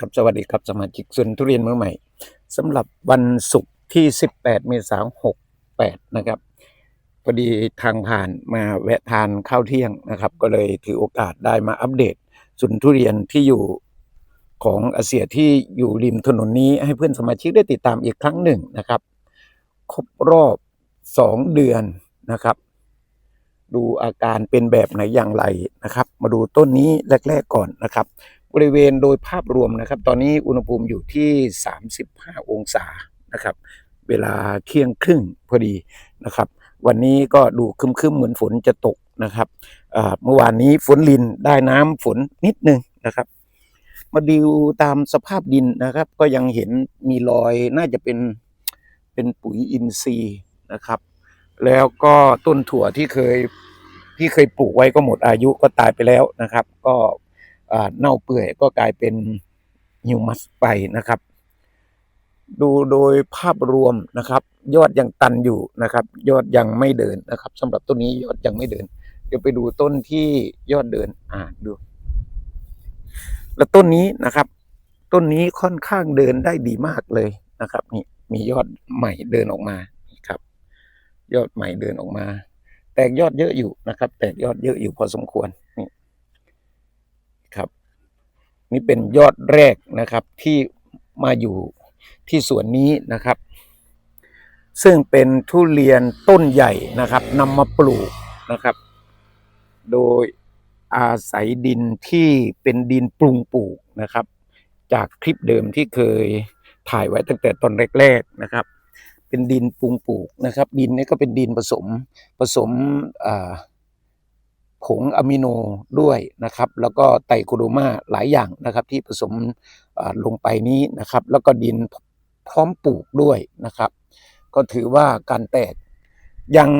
ครับสวัสดีครับสมาชิกสวนทุเรียนมือใหม่สำหรับวันศุกร์ที่ 18 เมษายน 68 นะครับพอดีทางผ่านมาแวะทานข้าวเที่ยงนะครับ ก็เลยถือโอกาสได้มาอัปเดตสวนทุเรียนที่อยู่ของอาเซียที่อยู่ริมถนนนี้ให้เพื่อนสมาชิกได้ติดตามอีกครั้งหนึ่งนะครับ ครบรอบ 2 เดือนนะครับ ดูอาการเป็นแบบไหนอย่างไรนะครับ มาดูต้นนี้แรก ๆก่อนนะครับ บริเวณโดยภาพรวมนะครับ ตอนนี้อุณหภูมิอยู่ที่ 35 องศานะครับ เวลาเที่ยงครึ่งพอดีนะครับ วันนี้ก็ดูคึมๆเหมือนฝนจะตกนะครับเมื่อวานนี้ฝนลินได้น้ำฝนนิดนึงนะครับ มาดูตามสภาพดินนะครับ ก็ยังเห็นมีรอยน่าจะเป็นเป็นปุ๋ยอินทรีย์นะครับแล้วก็ต้นถั่วที่เคย ที่เคยปลูกไว้ก็หมดอายุก็ตายไปแล้วนะครับ ก็เน่าเปื่อยก็กลายเป็นฮิวมัสไปนะครับ ดูโดยภาพรวมนะครับ ยอดยังตันอยู่นะครับ ยอดยังไม่เดินนะครับสำหรับต้นนี้ยอดยังไม่เดิน เดี๋ยวไปดูต้นที่ยอดเดินอ่าดู แล้วต้นนี้นะครับ ต้นนี้ค่อนข้างเดินได้ดีมากเลยนะครับ นี่มียอดใหม่เดินออกมาครับ ยอดใหม่เดินออกมา กยอดเยอะอยู่นะครับ แตกยอดเยอะอยู่พอสมควรนี่ครับ นี่เป็นยอดแรกนะครับที่มาอยู่ที่สวนนี้นะครับ ซึ่งเป็นทุเรียนต้นใหญ่นะครับนำมาปลูกนะครับ โดยอาศัยดินที่เป็นดินปรุงปลูกนะครับ จากคลิปเดิมที่เคยถ่ายไว้ตั้งแต่ตอนแรก ๆนะครับ เป็นดินปรุงปลูกนะครับ ดินนี้ก็เป็นดินผสมผสมผงอะมิโนด้วยนะครับ แล้วก็ไตรโคโดมาหลายอย่างนะครับ ที่ผสมลงไปนี้นะครับ แล้วก็ดินพร้อมปลูกด้วยนะครับ ก็ถือว่าการแตกยัง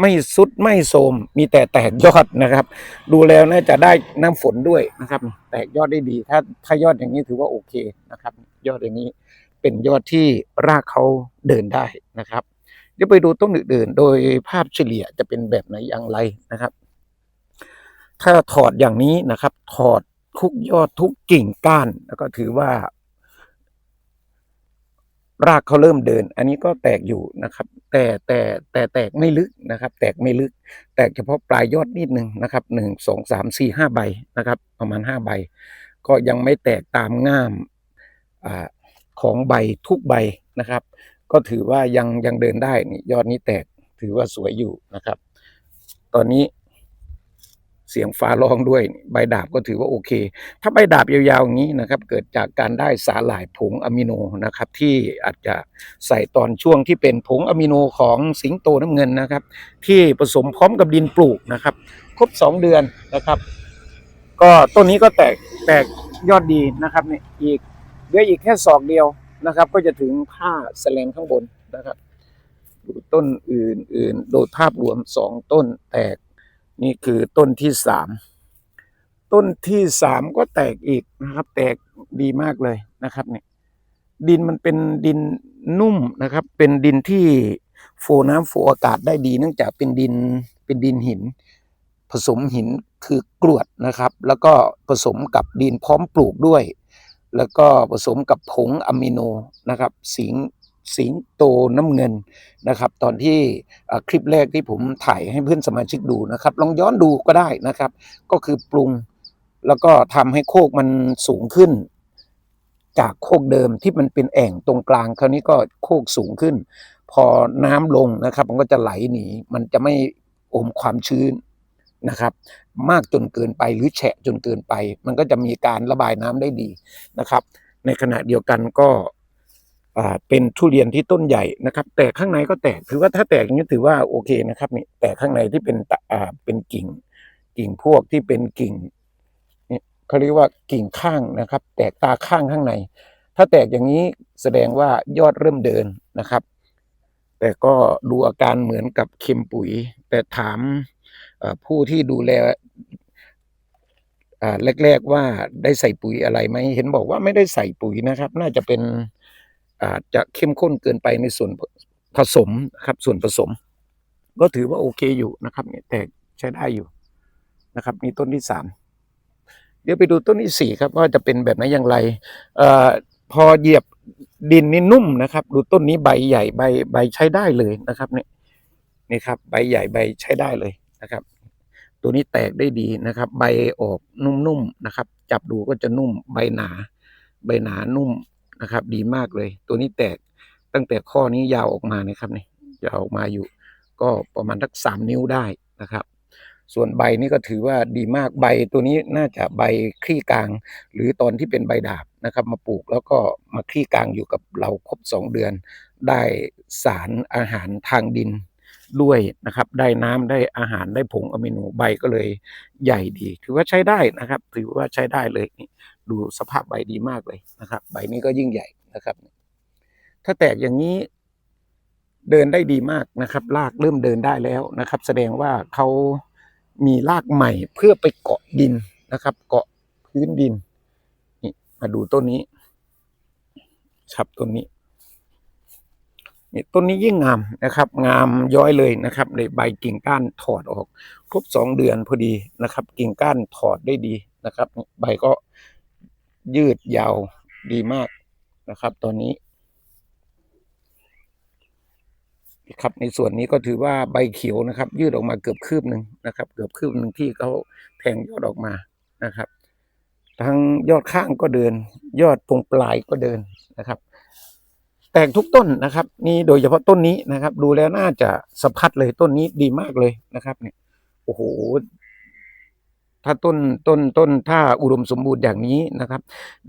ไม่สุดไม่โทมมีแต่แตกยอดนะครับ ดูแล้วน่าจะได้น้ำฝนด้วยนะครับ แตกยอดได้ดี ถ้าถ้ายอดอย่างนี้ถือว่าโอเคนะครับ ยอดอย่างนี้ เป็นยอดที่รากเขาเดินได้นะครับ เดี๋ยวไปดูต้นอื่นๆ โดยภาพเฉลี่ยจะเป็นแบบไหนอย่างไรนะครับ ถ้าถอดอย่างนี้นะครับ ถอดทุกยอดทุกกิ่งก้าน แล้วก็ถือว่า รากเขาเริ่มเดิน อันนี้ก็แตกอยู่นะครับ แต่แต่แต่แตกไม่ลึกนะครับ แตกไม่ลึก แตกเฉพาะปลายยอดนิดหนึ่งนะครับหนึ่งสองสามสี่ห้าใบนะครับ ประมาณห้าใบ ก็ยังไม่แตกตามง่ามอ่า ของใบทุกใบนะครับ ก็ถือว่ายังยังเดินได้นี่ยอดนี้แตกถือว่าสวยอยู่นะครับ ตอนนี้เสียงฟ้าร้องด้วยใบดาบก็ถือว่าโอเค ถ้าใบดาบยาวๆอย่างนี้นะครับ เกิดจากการได้สาหร่ายผงอะมิโนนะครับ ที่อาจจะใส่ตอนช่วงที่เป็นผงอะมิโนของสิงโตน้ำเงินนะครับ ที่ผสมพร้อมกับดินปลูกนะครับ ครบสองเดือนนะครับ ก็ต้นนี้ก็แตกแตกยอดดีนะครับเนี่ยอีก เหลืออีกแค่ศอกเดียวนะครับ ก็จะถึงผ้าแสลงข้างบนนะครับดูต้นอื่นๆ โดยภาพรวมสองต้นแตกนี่คือต้นที่สามต้นที่สามก็แตกอีกนะครับ แตกดีมากเลยนะครับเนี่ยดินมันเป็นดินนุ่มนะครับ เป็นดินที่โฟน้ำโฟอากาศได้ดี เนื่องจากเป็นดินเป็นดินหิน ผสมหินคือกรวดนะครับ แล้วก็ผสมกับดินพร้อมปลูกด้วย แล้วก็ผสมกับผงอะมิโนนะครับสิงสิงโตน้ำเงินนะครับ ตอนที่คลิปแรกที่ผมถ่ายให้เพื่อนสมาชิกดูนะครับ ลองย้อนดูก็ได้นะครับ ก็คือปรุงแล้วก็ทำให้โคกมันสูงขึ้น จากโคกเดิมที่มันเป็นแอ่งตรงกลาง คราวนี้ก็โคกสูงขึ้น พอน้ำลงนะครับ มันก็จะไหลหนีมันจะไม่อมความชื้น นะครับ มากจนเกินไปหรือแฉะจนเกินไป มันก็จะมีการระบายน้ำได้ดีนะครับ ในขณะเดียวกันก็เป็นทุเรียนที่ต้นใหญ่นะครับ แต่ข้างในก็แตกถือว่าถ้าแตกอย่างนี้ถือว่าโอเคนะครับนี่แต่ข้างในที่เป็นอ่าเป็นกิ่ง กิ่งพวกที่เป็นกิ่งเนี่ยเขาเรียกว่ากิ่งข้างนะครับ แตกตาข้างข้างใน ถ้าแตกอย่างนี้แสดงว่ายอดเริ่มเดินนะครับ แต่ก็ดูอาการเหมือนกับเค็มปุ๋ย แต่ถาม ผู้ที่ดูแลแรกๆว่าได้ใส่ปุ๋ยอะไรไหมเห็นบอกว่าไม่ได้ใส่ปุ๋ยนะครับ น่าจะเป็นอาจจะเข้มข้นเกินไปในส่วนผสมครับ ส่วนผสม ก็ถือว่าโอเคอยู่นะครับเนี่ยแตกใช้ได้อยู่นะครับนี่ต้นที่สามเดี๋ยวไปดูต้นที่สี่ครับว่าจะเป็นแบบไหนอย่างไรอพอเหยียบดินนี่นุ่มนะครับ ดูต้นนี้ใบใหญ่ใบใบใช้ได้เลยนะครับเนี่ยนี่ครับ ใบใหญ่ใบใช้ได้เลย นะครับ ตัวนี้แตกได้ดีนะครับ ใบออกนุ่มๆนะครับ จับดูก็จะนุ่มใบหนา ใบหนานุ่มนะครับ ดีมากเลย ตัวนี้แตกตั้งแต่ข้อนี้ยาวออกมานะครับนี่ยาวออกมาอยู่ ก็ประมาณสักสามนิ้วได้นะครับ ส่วนใบนี่ก็ถือว่าดีมากใบตัวนี้น่าจะใบคลี่กลาง หรือตอนที่เป็นใบดาบนะครับ มาปลูกแล้วก็มาคลี่กลางอยู่กับเราครบสองเดือน ได้สารอาหารทางดิน ด้วยนะครับ ได้น้ำได้อาหารได้ผงอะมิโนใบก็เลยใหญ่ดี ถือว่าใช้ได้นะครับ ถือว่าใช้ได้เลยนี่ดูสภาพใบดีมากเลยนะครับ ใบนี้ก็ยิ่งใหญ่นะครับ ถ้าแตกอย่างนี้เดินได้ดีมากนะครับรากเริ่มเดินได้แล้วนะครับ แสดงว่าเขามีรากใหม่เพื่อไปเกาะดินนะครับ เกาะพื้นดินนี่มาดูต้นนี้ครับต้นนี้ นี่ต้นนี้ยิ่งงามนะครับ งามย้อยเลยนะครับในใบกิ่งก้านถอดออก ครบสองเดือนพอดีนะครับ กิ่งก้านถอดได้ดีนะครับ ใบก็ยืดยาวดีมากนะครับตอนนี้ครับในส่วนนี้ก็ถือว่าใบเขียวนะครับ ยืดออกมาเกือบคืบหนึ่งนะครับ เกือบคืบหนึ่งที่เขาแทงยอดออกมานะครับ ทั้งยอดข้างก็เดิน ยอดตรงปลายก็เดินนะครับ แตกทุกต้นนะครับ นี่โดยเฉพาะต้นนี้นะครับ ดูแล้วน่าจะสะพัดเลยต้นนี้ดีมากเลยนะครับ เนี่ยโอ้โหถ้าต้นต้นต้นถ้าอุดมสมบูรณ์อย่างนี้นะครับ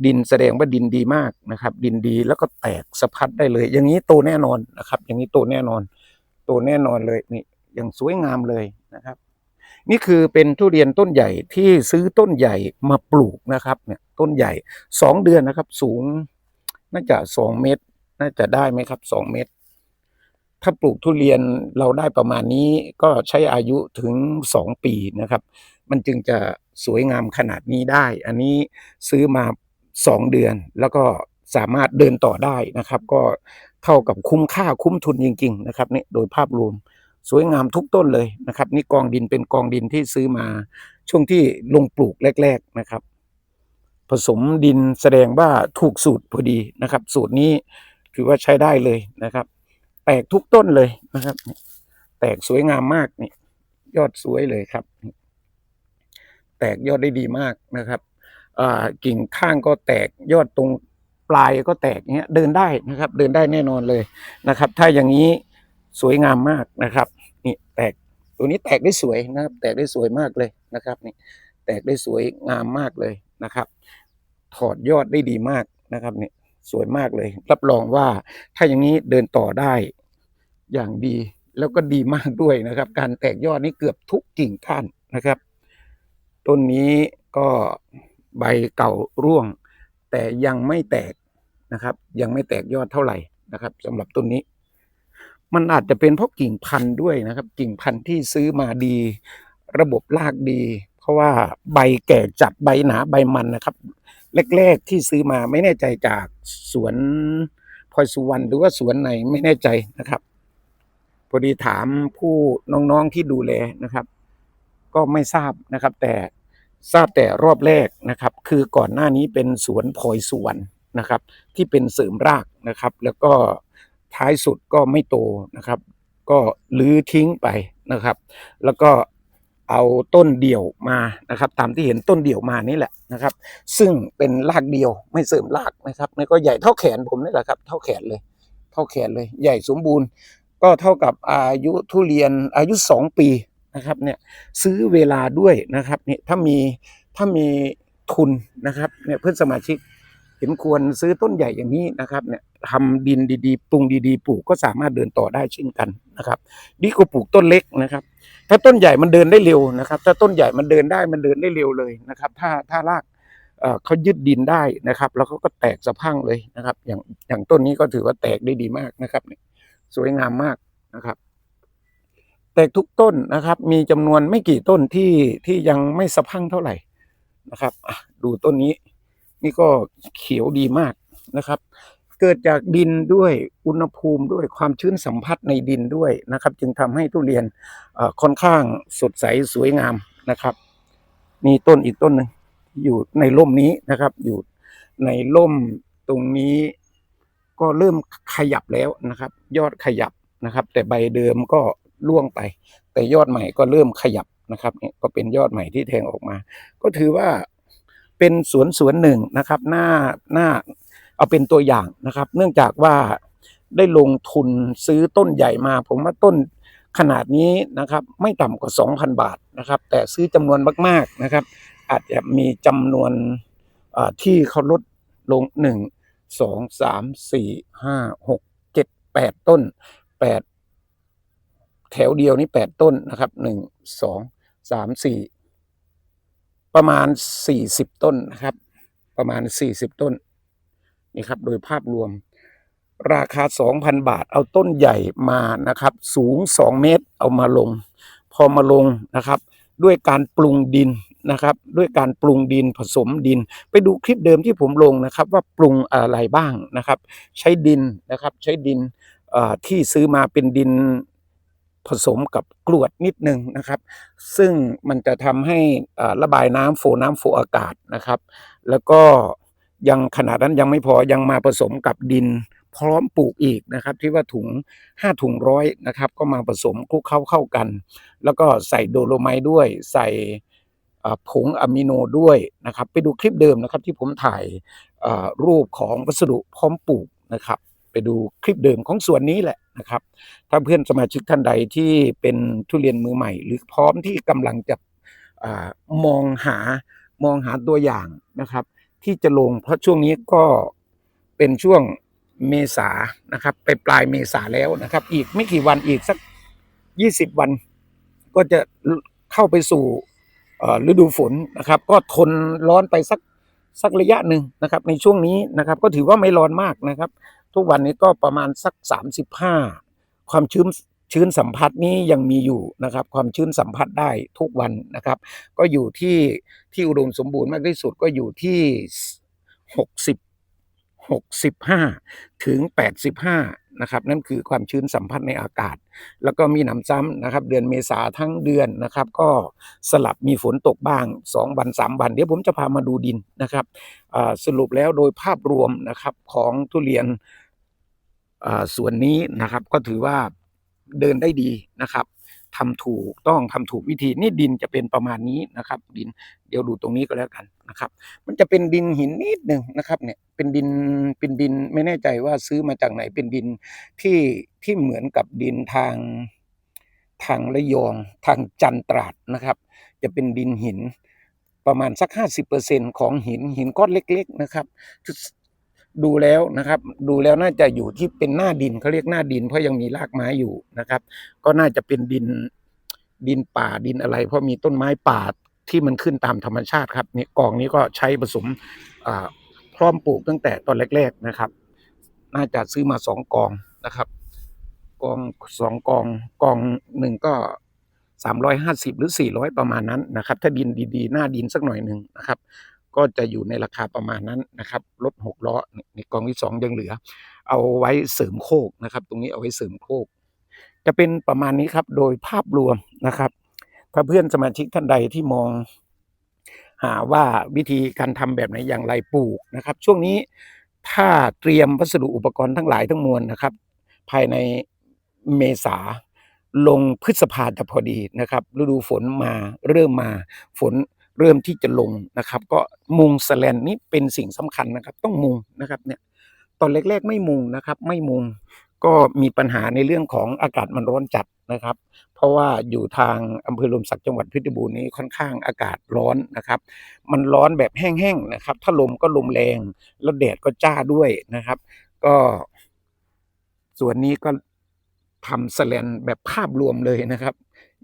ดินแสดงว่าดินดีมากนะครับ ดินดีแล้วก็แตกสะพัดได้เลย อย่างนี้โตแน่นอนนะครับ อย่างนี้โตแน่นอนโตแน่นอนเลยนี่อย่างสวยงามเลยนะครับ นี่คือเป็นทุเรียนต้นใหญ่ที่ซื้อต้นใหญ่มาปลูกนะครับ เนี่ยต้นใหญ่สองเดือนนะครับ สูงน่าจะสองเมตร น่าจะได้ไหมครับสองเมตร ถ้าปลูกทุเรียนเราได้ประมาณนี้ก็ใช้อายุถึงสองปีนะครับ มันจึงจะสวยงามขนาดนี้ได้ อันนี้ซื้อมาสองเดือน แล้วก็สามารถเดินต่อได้นะครับ ก็เท่ากับคุ้มค่าคุ้มทุนจริง ๆ นะครับนี่โดยภาพรวมสวยงามทุกต้นเลยนะครับ นี่กองดินเป็นกองดินที่ซื้อมาช่วงที่ลงปลูกแรก ๆนะครับ ผสมดินแสดงว่าถูกสูตรพอดีนะครับ สูตรนี้ ถือว่าใช้ได้เลยนะครับ แตกทุกต้นเลยนะครับ แตกสวยงามมากนี่ยอดสวยเลยครับ แตกยอดได้ดีมากนะครับอ่ากิ่งข้างก็แตกยอดตรงปลายก็แตกเงี้ยเดินได้นะครับ เดินได้แน่นอนเลยนะครับ ถ้าอย่างนี้สวยงามมากนะครับนี่แตกตัวนี้แตกได้สวยนะครับ แตกได้สวยมากเลยนะครับนี่แตกได้สวยงามมากเลยนะครับ ถอดยอดได้ดีมากนะครับเนี่ย สวยมากเลย รับรองว่าถ้าอย่างนี้เดินต่อได้อย่างดีแล้วก็ดีมากด้วยนะครับ การแตกยอดนี่เกือบทุกกิ่งก้านนะครับ ต้นนี้ก็ใบเก่าร่วง แต่ยังไม่แตกนะครับ ยังไม่แตกยอดเท่าไหร่นะครับสำหรับต้นนี้ มันอาจจะเป็นเพราะกิ่งพันธุ์ด้วยนะครับ กิ่งพันธุ์ที่ซื้อมาดี ระบบรากดี เพราะว่าใบแก่จัดใบหนาใบมันนะครับ แรกๆที่ซื้อมาไม่แน่ใจจากสวนพลอยสุวรรณหรือว่าสวนไหนไม่แน่ใจนะครับพอดีถามผู้น้องๆที่ดูแลนะครับ ก็ไม่ทราบนะครับ แต่ทราบแต่รอบแรกนะครับ คือก่อนหน้านี้เป็นสวนพลอยสุวรรณนะครับ ที่เป็นเสริมรากนะครับ แล้วก็ท้ายสุดก็ไม่โตนะครับ ก็ลื้อทิ้งไปนะครับ แล้วก็ เอาต้นเดี่ยวมานะครับ ตามที่เห็นต้นเดี่ยวมานี่แหละนะครับ ซึ่งเป็นรากเดียวไม่เสริมรากนะครับนี่ก็ใหญ่เท่าแขนผมนี่แหละครับ เท่าแขนเลย เท่าแขนเลย ใหญ่สมบูรณ์ ก็เท่ากับอายุทุเรียนอายุสองปีนะครับเนี่ยซื้อเวลาด้วยนะครับเนี่ยถ้ามีถ้ามีทุนนะครับเนี่ยเพื่อนสมาชิกเห็นควรซื้อต้นใหญ่อย่างนี้นะครับเนี่ยทำดินดีๆปรุงดีๆปลูกก็สามารถเดินต่อได้เช่นกันนะครับดีกว่าปลูกต้นเล็กนะครับ ถ้าต้นใหญ่มันเดินได้เร็วนะครับ ถ้าต้นใหญ่มันเดินได้มันเดินได้เร็วเลยนะครับ ถ้าถ้ารากเขายึดดินได้นะครับ แล้วเขาก็แตกสะพังเลยนะครับ อย่างอย่างต้นนี้ก็ถือว่าแตกได้ดีมากนะครับสวยงามมากนะครับ แตกทุกต้นนะครับ มีจำนวนไม่กี่ต้นที่ที่ยังไม่สะพังเท่าไหร่นะครับดูต้นนี้ นี่ก็เขียวดีมากนะครับ เกิดจากดินด้วยอุณหภูมิด้วยความชื้นสัมผัสในดินด้วยนะครับ จึงทำให้ทุเรียนค่อนข้างสดใสสวยงามนะครับ มีต้นอีกต้นหนึ่งอยู่ในร่มนี้นะครับ อยู่ในร่มตรงนี้ก็เริ่มขยับแล้วนะครับ ยอดขยับนะครับ แต่ใบเดิมก็ร่วงไป แต่ยอดใหม่ก็เริ่มขยับนะครับเนี่ยก็เป็นยอดใหม่ที่แทงออกมา ก็ถือว่าเป็นสวนสวนหนึ่งนะครับ หน้าหน้า เอาเป็นตัวอย่างนะครับ เนื่องจากว่าได้ลงทุนซื้อต้นใหญ่มา ผมว่าต้นขนาดนี้นะครับไม่ต่ำกว่า 2,000 บาทนะครับ แต่ซื้อจำนวนมาก ๆนะครับ อาจจะมีจำนวนที่เขาลดลงหนึ่งสองสามสี่ห้าหกเจ็ดแปดต้นแปดแถวเดียวนี้แปดต้นนะครับหนึ่งสองสามสี่ประมาณสี่สิบต้นนะครับ ประมาณสี่สิบต้น นี่ครับ โดยภาพรวม ราคา 2,000 บาท เอาต้นใหญ่มานะครับ สูง 2 เมตรเอามาลง พอมาลงนะครับ ด้วยการปรุงดินนะครับ ด้วยการปรุงดินผสมดิน ไปดูคลิปเดิมที่ผมลงนะครับ ว่าปรุงอะไรบ้างนะครับ ใช้ดินนะครับ ใช้ดินที่ซื้อมาเป็นดินผสมกับกรวดนิดนึงนะครับ ซึ่งมันจะทำให้ระบายน้ำโฟน้ำโฟอากาศนะครับ แล้วก็ ยังขนาดนั้นยังไม่พอยังมาผสมกับดินพร้อมปลูกอีกนะครับ ที่ว่าถุง 5 ถุงร้อยนะครับ ก็มาผสมคลุกเข้าเข้ากัน แล้วก็ใส่โดโลไมต์ด้วย ใส่ผงอะมิโนด้วยนะครับ ไปดูคลิปเดิมนะครับ ที่ผมถ่ายรูปของวัสดุพร้อมปลูกนะครับ ไปดูคลิปเดิมของส่วนนี้แหละนะครับ ถ้าเพื่อนสมาชิกท่านใดที่เป็นทุเรียนมือใหม่ หรือพร้อมที่กำลังจะอมองหามองหาตัวอย่างนะครับ ที่จะลง เพราะช่วงนี้ก็เป็นช่วงเมษานะครับ ไปปลายเมษาแล้วนะครับ อีกไม่กี่วันอีกสักยี่สิบวัน ก็จะเข้าไปสู่ฤดูฝนนะครับ ก็ทนร้อนไปสักสักระยะหนึ่งนะครับ ในช่วงนี้นะครับ ก็ถือว่าไม่ร้อนมากนะครับ ทุกวันนี้ก็ประมาณสักสามสิบห้าความชื้น ชื้นสัมผัสนี้ยังมีอยู่นะครับ ความชื้นสัมผัสได้ทุกวันนะครับ ก็อยู่ที่ที่อุดมสมบูรณ์มากที่สุดก็อยู่ที่หกสิบหกสิบห้าถึงแปดสิบห้านะครับ นั่นคือความชื้นสัมผัสในอากาศ แล้วก็มีหนำซ้ำนะครับ เดือนเมษาทั้งเดือนนะครับ ก็สลับมีฝนตกบ้างสองวันสามวัน เดี๋ยวผมจะพามาดูดินนะครับสรุปแล้วโดยภาพรวมนะครับของทุเรียนส่วนนี้นะครับก็ถือว่า เดินได้ดีนะครับทำถูกต้องทำถูกวิธีนี่ดินจะเป็นประมาณนี้นะครับ ดินเดี๋ยวดูตรงนี้ก็แล้วกันนะครับ มันจะเป็นดินหินนิดหนึ่งนะครับเนี่ยเป็นดินเป็นดินไม่แน่ใจว่าซื้อมาจากไหนเป็นดินที่ที่เหมือนกับดินทางทางระยองทางจันตราดนะครับ จะเป็นดินหินประมาณสักห้าสิบเปอร์เซ็นของหินหินก้อนเล็ก ๆนะครับ ดูแล้วนะครับ ดูแล้วน่าจะอยู่ที่เป็นหน้าดินเขาเรียกหน้าดิน เพราะยังมีรากไม้อยู่นะครับ ก็น่าจะเป็นดินดินป่าดินอะไร เพราะมีต้นไม้ป่าที่มันขึ้นตามธรรมชาติครับนี่กองนี้ก็ใช้ผสมพร้อมปลูกตั้งแต่ตอนแรก ๆนะครับ น่าจะซื้อมาสองกองนะครับ กองสองกองกองหนึ่งก็สามร้อยห้าสิบหรือสี่ร้อยประมาณนั้นนะครับ ถ้าดินดีๆ หน้าดินสักหน่อยหนึ่งนะครับ ก็จะอยู่ในราคาประมาณนั้นนะครับรถหกล้อในกองที่สองยังเหลือ เอาไว้เสริมโคกนะครับ ตรงนี้เอาไว้เสริมโคก จะเป็นประมาณนี้ครับโดยภาพรวมนะครับ ถ้าเพื่อนสมาชิกท่านใดที่มอง หาว่าวิธีการทำแบบไหนอย่างไรปลูกนะครับ ช่วงนี้ถ้าเตรียมวัสดุอุปกรณ์ทั้งหลายทั้งมวลนะครับ ภายในเมษาลงพฤษภาจะพอดีนะครับ ฤดูฝนมาเริ่มมาฝน เริ่มที่จะลงนะครับ ก็มุงสแลนนี่เป็นสิ่งสำคัญนะครับ ต้องมุงนะครับเนี่ยตอนแรกๆไม่มุงนะครับ ไม่มุงก็มีปัญหาในเรื่องของอากาศมันร้อนจัดนะครับ เพราะว่าอยู่ทางอำเภอลมศักดิ์จังหวัดเพชรบูรณ์นี้ค่อนข้างอากาศร้อนนะครับ มันร้อนแบบแห้งๆนะครับ ถ้าลมก็ลมแรง แล้วแดดก็จ้าด้วยนะครับ ก็ส่วนนี้ก็ทำสแลนแบบภาพรวมเลยนะครับ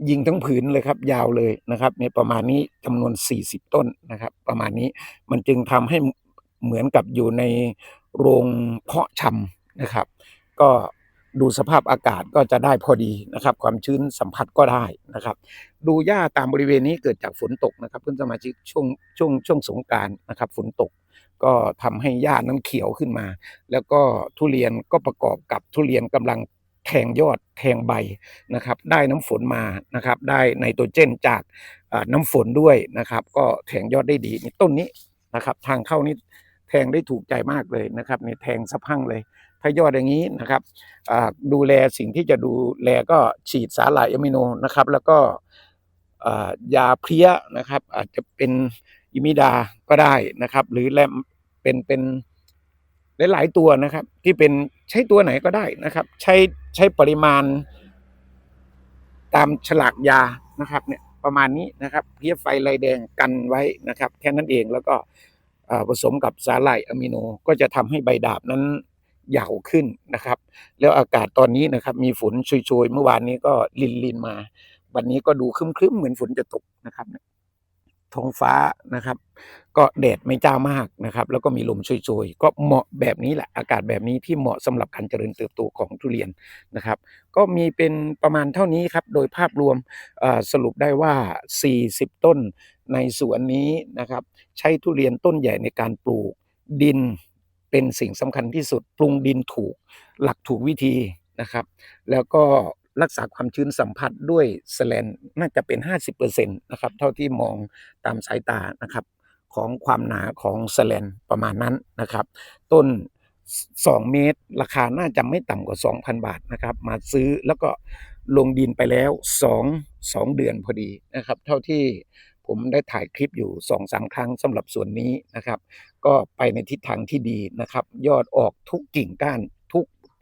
ยิงทั้งผืนเลยครับยาวเลยนะครับในประมาณนี้จำนวน 40 ต้นนะครับ ประมาณนี้มันจึงทำให้เหมือนกับอยู่ในโรงเพาะชำนะครับ ก็ดูสภาพอากาศก็จะได้พอดีนะครับ ความชื้นสัมผัสก็ได้นะครับ ดูหญ้าตามบริเวณนี้เกิดจากฝนตกนะครับเพื่อนสมาชิกช่วงช่วงช่วงสงการนะครับฝนตกก็ทำให้หญ้าน้ำเขียวขึ้นมา แล้วก็ทุเรียนก็ประกอบกับทุเรียนกำลัง แทงยอดแทงใบนะครับได้น้ำฝนมานะครับได้ไนโตรเจนจากน้ำฝนด้วยนะครับ ก็แทงยอดได้ดีนี่ต้นนี้นะครับ ทางเข้านี่แทงได้ถูกใจมากเลยนะครับนี่แทงสะพังเลย ถ้ายอดอย่างนี้นะครับดูแลสิ่งที่จะดูแลก็ฉีดสาหร่ายอะมิโนนะครับ แล้วก็ยาเพลี้ยนะครับ อาจจะเป็นอิมิดาก็ได้นะครับ หรือแลมเป็นเป็นหลายๆตัวนะครับ ที่เป็นใช้ตัวไหนก็ได้นะครับ ใช้ ใช้ปริมาณ ตามฉลากยานะครับ เนี่ยประมาณนี้นะครับเพี้ยไฟลายแดงกันไว้นะครับ แค่นั้นเองแล้วก็ผสมกับสาหร่ายอะมิโนก็จะทำให้ใบดาบนั้นยาวขึ้นนะครับ แล้วอากาศตอนนี้นะครับ มีฝนโชยๆเมื่อวานนี้ก็ลินลินมา วันนี้ก็ดูครึ้มๆเหมือนฝนจะตกนะครับ ท้องฟ้านะครับ ก็แดดไม่จ้ามากนะครับ แล้วก็มีลมโชยๆก็เหมาะแบบนี้แหละอากาศแบบนี้ที่เหมาะสำหรับการเจริญเติบโตของทุเรียนนะครับ ก็มีเป็นประมาณเท่านี้ครับ โดยภาพรวมสรุปได้ว่า 40 ต้นในสวนนี้นะครับ ใช้ทุเรียนต้นใหญ่ในการปลูกดินเป็นสิ่งสำคัญที่สุดปรุงดินถูกหลักถูกวิธีนะครับ แล้วก็ รักษาความชื้นสัมผัสด้วยแสแลนน่าจะเป็น 50%นะครับเท่าที่มองตามสายตานะครับของความหนาของแสแลนประมาณนั้นนะครับ ต้น 2 เมตร ราคาน่าจะไม่ต่ำกว่า 2,000 บาทนะครับ มาซื้อแล้วก็ลงดินไปแล้ว 2 2 เดือนพอดีนะครับ เท่าที่ผมได้ถ่ายคลิปอยู่2-3ครั้งสำหรับส่วนนี้นะครับ ก็ไปในทิศทางที่ดีนะครับ ยอดออกทุกกิ่งก้านทุก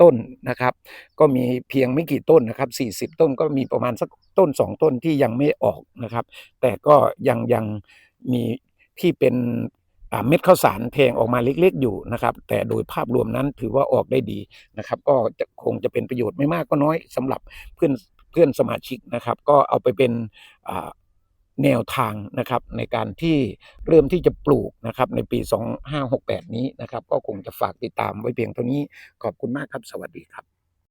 ต้นนะครับ ก็มีเพียงไม่กี่ต้นนะครับ 40 ต้นก็มีประมาณสักต้น 2 ต้นที่ยังไม่ออกนะครับ แต่ก็ยังยังมีที่เป็นเม็ดข้าวสารแทงออกมาเล็กๆอยู่นะครับ แต่โดยภาพรวมนั้นถือว่าออกได้ดีนะครับ ก็จะคงจะเป็นประโยชน์ไม่มากก็น้อยสำหรับเพื่อนเพื่อนสมาชิกนะครับ ก็เอาไปเป็นอ่า แนวทางนะครับในการที่เริ่มที่จะปลูกนะครับในปี 2568 นี้นะครับ ก็คงจะฝากติดตามไว้เพียงเท่านี้ขอบคุณมากครับสวัสดีครับ